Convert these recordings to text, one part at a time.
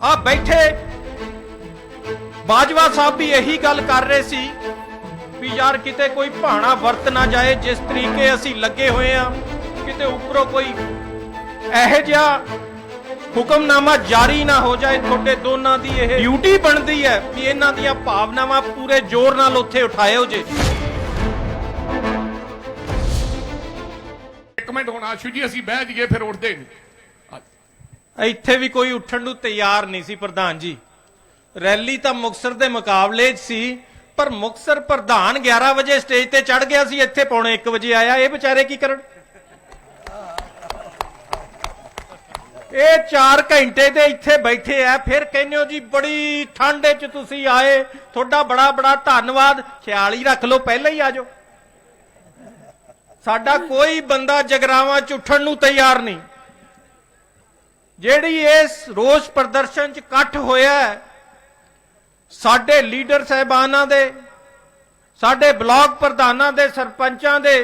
ਆ ਬੈਠੇ। ਬਾਜਵਾ ਸਾਹਿਬ ਵੀ ਇਹੀ ਗੱਲ ਕਰ ਰਹੇ ਸੀ ਵੀ ਯਾਰ ਕਿਤੇ ਕੋਈ ਭਾਣਾ ਵਰਤ ਨਾ ਜਾਏ, ਜਿਸ ਤਰੀਕੇ ਅਸੀਂ ਲੱਗੇ ਹੋਏ ਆ, ਕਿਤੇ ਉੱਪਰੋਂ ਕੋਈ ਇਹੋ ਜਿਹਾ ਹੁਕਮਨਾਮਾ ਜਾਰੀ ਨਾ ਹੋ ਜਾਏ, ਤੁਹਾਡੇ ਦੋਨਾਂ ਦੀ ਇਹ ਡਿਊਟੀ ਬਣਦੀ ਹੈ ਵੀ ਇਹਨਾਂ ਦੀਆਂ ਭਾਵਨਾਵਾਂ ਪੂਰੇ ਜ਼ੋਰ ਨਾਲ ਉੱਥੇ ਉਠਾਇਓ ਜੇ। ਇੱਕ ਮਿੰਟ ਹੁਣ ਆਸ਼ੂ ਜੀ, ਅਸੀਂ ਬਹਿ ਜਾਈਏ, ਫਿਰ ਉੱਠਦੇ ਨਹੀਂ ਇੱਥੇ ਵੀ ਕੋਈ ਉੱਠਣ ਨੂੰ ਤਿਆਰ ਨਹੀਂ ਸੀ ਪ੍ਰਧਾਨ ਜੀ। ਰੈਲੀ ਤਾਂ ਮੁਕਸਰ ਦੇ ਮੁਕਾਬਲੇ 'ਚ ਸੀ, ਪਰ ਮੁਕਸਰ ਪ੍ਰਧਾਨ 11 ਵਜੇ ਸਟੇਜ ਤੇ ਚੜ ਗਿਆ ਸੀ, ਇੱਥੇ ਪੌਣੇ 1 ਵਜੇ ਆਇਆ। ਇਹ ਵਿਚਾਰੇ ਕੀ ਕਰਨ? ਇਹ 4 ਘੰਟੇ ਦੇ ਇੱਥੇ ਬੈਠੇ ਆ। ਫਿਰ ਕਹਿੰਦੇ ਹੋ ਜੀ, ਬੜੀ ਠੰਡ 'ਚ ਤੁਸੀਂ ਆਏ। ਤੁਹਾਡਾ ਬੜਾ ਬੜਾ ਧੰਨਵਾਦ। ਖਿਆਲ ਹੀ ਰੱਖ ਲਓ, ਪਹਿਲਾਂ ਹੀ ਆ ਜਾਓ। ਸਾਡਾ ਕੋਈ ਬੰਦਾ ਜਗਰਾਵਾਂ 'ਚ ਉੱਠਣ ਨੂੰ ਤਿਆਰ ਨਹੀਂ। ਜਿਹੜੀ ਇਸ ਰੋਸ ਪ੍ਰਦਰਸ਼ਨ 'ਚ ਇਕੱਠ ਹੋਇਆ ਸਾਡੇ ਲੀਡਰ ਸਹਿਬਾਨਾਂ ਦੇ, ਸਾਡੇ ਬਲਾਕ ਪ੍ਰਧਾਨਾਂ ਦੇ, ਸਰਪੰਚਾਂ ਦੇ,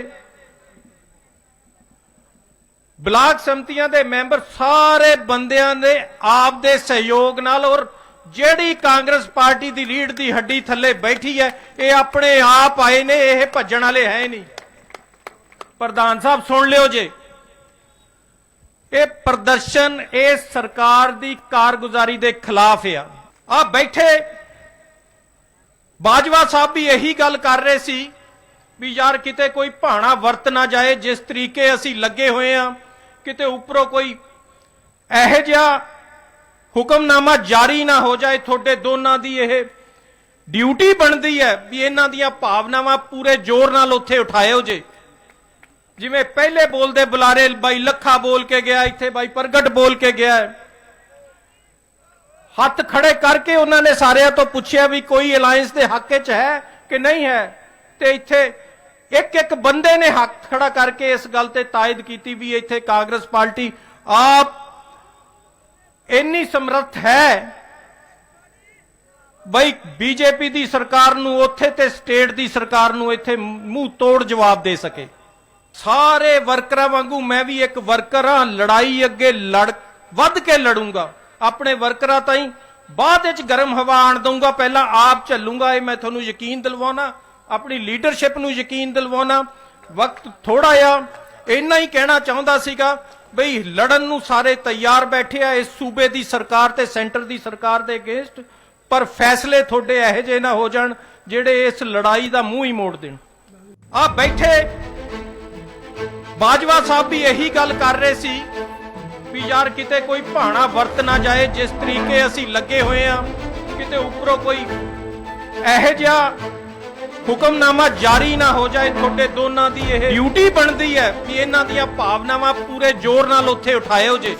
ਬਲਾਕ ਸੰਮਤੀਆਂ ਦੇ ਮੈਂਬਰ ਸਾਰੇ ਬੰਦਿਆਂ ਦੇ ਆਪ ਦੇ ਸਹਿਯੋਗ ਨਾਲ ਔਰ ਜਿਹੜੀ ਕਾਂਗਰਸ ਪਾਰਟੀ ਦੀ ਲੀਡ ਦੀ ਹੱਡੀ ਥੱਲੇ ਬੈਠੀ ਹੈ, ਇਹ ਆਪਣੇ ਆਪ ਆਏ ਨੇ, ਇਹ ਭੱਜਣ ਵਾਲੇ ਹੈ ਨਹੀਂ। ਪ੍ਰਧਾਨ ਸਾਹਿਬ ਸੁਣ ਲਿਓ ਜੇ। ਇਹ ਪ੍ਰਦਰਸ਼ਨ ਇਹ ਸਰਕਾਰ ਦੀ ਕਾਰਗੁਜ਼ਾਰੀ ਦੇ ਖਿਲਾਫ ਆ। ਆ ਬੈਠੇ ਬਾਜਵਾ ਸਾਹਿਬ ਵੀ ਇਹੀ ਗੱਲ ਕਰ ਰਹੇ ਸੀ ਵੀ ਯਾਰ ਕਿਤੇ ਕੋਈ ਭਾਣਾ ਵਰਤ ਨਾ ਜਾਏ, ਜਿਸ ਤਰੀਕੇ ਅਸੀਂ ਲੱਗੇ ਹੋਏ ਆ, ਕਿਤੇ ਉੱਪਰੋਂ ਕੋਈ ਇਹੋ ਜਿਹਾ ਹੁਕਮਨਾਮਾ ਜਾਰੀ ਨਾ ਹੋ ਜਾਏ, ਤੁਹਾਡੇ ਦੋਨਾਂ ਦੀ ਇਹ ਡਿਊਟੀ ਬਣਦੀ ਹੈ ਵੀ ਇਹਨਾਂ ਦੀਆਂ ਭਾਵਨਾਵਾਂ ਪੂਰੇ ਜ਼ੋਰ ਨਾਲ ਉੱਥੇ ਉਠਾਇਓ ਜੇ। ਜਿਵੇਂ ਪਹਿਲੇ ਬੋਲਦੇ ਬੁਲਾਰੇ, ਬਾਈ ਲੱਖਾ ਬੋਲ ਕੇ ਗਿਆ, ਇੱਥੇ ਬਾਈ ਪ੍ਰਗਟ ਬੋਲ ਕੇ ਗਿਆ। ਹੱਥ ਖੜੇ ਕਰਕੇ ਉਹਨਾਂ ਨੇ ਸਾਰਿਆਂ ਤੋਂ ਪੁੱਛਿਆ ਵੀ ਕੋਈ ਅਲਾਈਅੰਸ ਦੇ ਹੱਕ 'ਚ ਹੈ ਕਿ ਨਹੀਂ ਹੈ? ਤੇ ਇੱਥੇ ਇੱਕ ਇੱਕ ਬੰਦੇ ਨੇ ਹੱਥ ਖੜਾ ਕਰਕੇ ਇਸ ਗੱਲ ਤੇ ਤਾਇਦ ਕੀਤੀ ਵੀ ਇੱਥੇ ਕਾਂਗਰਸ ਪਾਰਟੀ ਆਪ ਇੰਨੀ ਸਮਰੱਥ ਹੈ। ਬਈ ਬੀਜੇਪੀ ਦੀ ਸਰਕਾਰ ਨੂੰ ਉੱਥੇ ਤੇ ਸਟੇਟ ਦੀ ਸਰਕਾਰ ਨੂੰ ਇੱਥੇ ਮੂੰਹ ਤੋੜ ਜਵਾਬ ਦੇ ਸਕੇ। ਸਾਰੇ ਵਰਕਰਾਂ ਵਾਂਗੂ ਮੈਂ ਵੀ ਇੱਕ ਵਰਕਰ ਹਾਂ, ਲੜਾਈ ਅੱਗੇ ਲੜ, ਵੱਧ ਕੇ ਲੜੂੰਗਾ। ਆਪਣੇ ਵਰਕਰਾਂ ਤਾਈਂ ਬਾਅਦ ਵਿੱਚ ਗਰਮ ਹਵਾ ਆਣ ਦਊਂਗਾ, ਪਹਿਲਾਂ ਆਪ ਚੱਲੂੰਗਾ, ਇਹ ਮੈਂ ਤੁਹਾਨੂੰ ਯਕੀਨ ਦਿਲਵਾਉਣਾ, ਆਪਣੀ ਲੀਡਰਸ਼ਿਪ ਨੂੰ ਯਕੀਨ ਦਿਲਵਾਉਣਾ। ਵਕਤ ਥੋੜਾ ਆ ਇੰਨਾ ਹੀ ਕਹਿਣਾ ਚਾਹੁੰਦਾ ਸੀਗਾ ਬਈ ਲੜਨ ਨੂੰ ਸਾਰੇ ਤਿਆਰ ਬੈਠੇ ਆ, ਇਸ ਸੂਬੇ ਦੀ ਸਰਕਾਰ ਤੇ ਸੈਂਟਰ ਦੀ ਸਰਕਾਰ ਦੇ ਅਗੇਂਸਟ, ਪਰ ਫੈਸਲੇ ਤੁਹਾਡੇ ਇਹੋ ਜਿਹੇ ਨਾ ਹੋ ਜਾਣ, ਜਿਹੜੇ ਇਸ ਲੜਾਈ ਦਾ ਮੂੰਹ ਹੀ ਮੋੜ ਦੇਣ। ਆ ਬੈਠੇ ਬਾਜਵਾ ਸਾਹਿਬ ਵੀ ਇਹੀ ਗੱਲ ਕਰ ਰਹੇ ਸੀ ਵੀ ਯਾਰ ਕਿਤੇ ਕੋਈ ਭਾਣਾ ਵਰਤ ਨਾ ਜਾਏ ਜਿਸ ਤਰੀਕੇ ਅਸੀਂ ਲੱਗੇ ਹੋਏ ਆ ਕਿਤੇ ਉੱਪਰੋਂ ਕੋਈ ਇਹੋ ਜਿਹਾ ਹੁਕਮਨਾਮਾ ਜਾਰੀ ਨਾ ਹੋ ਜਾਏ ਤੁਹਾਡੇ ਦੋਨਾਂ ਦੀ ਇਹ ਡਿਊਟੀ ਬਣਦੀ ਹੈ। ਵੀ ਇਹਨਾਂ ਦੀਆਂ ਭਾਵਨਾਵਾਂ ਪੂਰੇ ਜ਼ੋਰ ਨਾਲ ਉੱਥੇ ਉਠਾਇਓ ਜੇ।